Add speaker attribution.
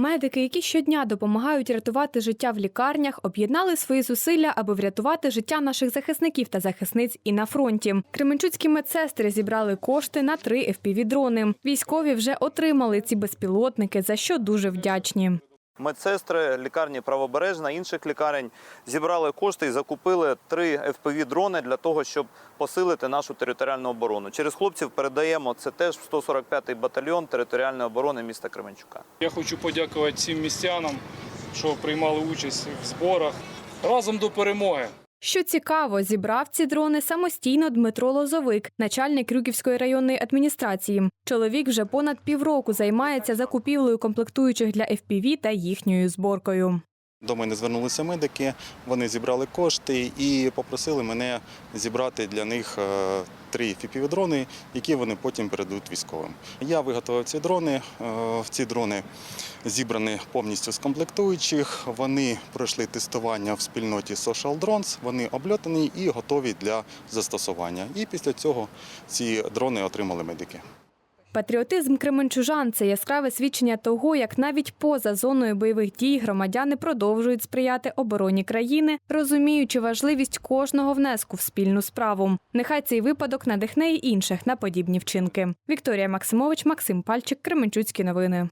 Speaker 1: Медики, які щодня допомагають рятувати життя в лікарнях, об'єднали свої зусилля, аби врятувати життя наших захисників та захисниць і на фронті. Кременчуцькі медсестри зібрали кошти на три FPV-дрони. Військові вже отримали ці безпілотники, за що дуже вдячні.
Speaker 2: Медсестри лікарні правобережна, інших лікарень зібрали кошти і закупили три fpv дрони для того, щоб посилити нашу територіальну оборону. Через хлопців передаємо це теж в 145-й батальйон територіальної оборони міста Кременчука.
Speaker 3: Я хочу подякувати всім містянам, що приймали участь в зборах. Разом до перемоги.
Speaker 1: Що цікаво, зібрав ці дрони самостійно Дмитро Лозовик, начальник Крюківської районної адміністрації. Чоловік вже понад півроку займається закупівлею комплектуючих для FPV та їхньою зборкою.
Speaker 4: До мене звернулися медики, вони зібрали кошти і попросили мене зібрати для них е, три FPV-дрони, які вони потім передадуть військовим. Я виготовив ці дрони. е, Ці дрони зібрані повністю з комплектуючих. Вони пройшли тестування в спільноті Social Drones, вони обльотані і готові для застосування. І після цього ці дрони отримали медики.
Speaker 1: Патріотизм кременчужан це яскраве свідчення того, як навіть поза зоною бойових дій громадяни продовжують сприяти обороні країни, розуміючи важливість кожного внеску в спільну справу. Нехай цей випадок надихне й інших на подібні вчинки. Вікторія Максимович, Максим Пальчик, Кременчуцькі новини.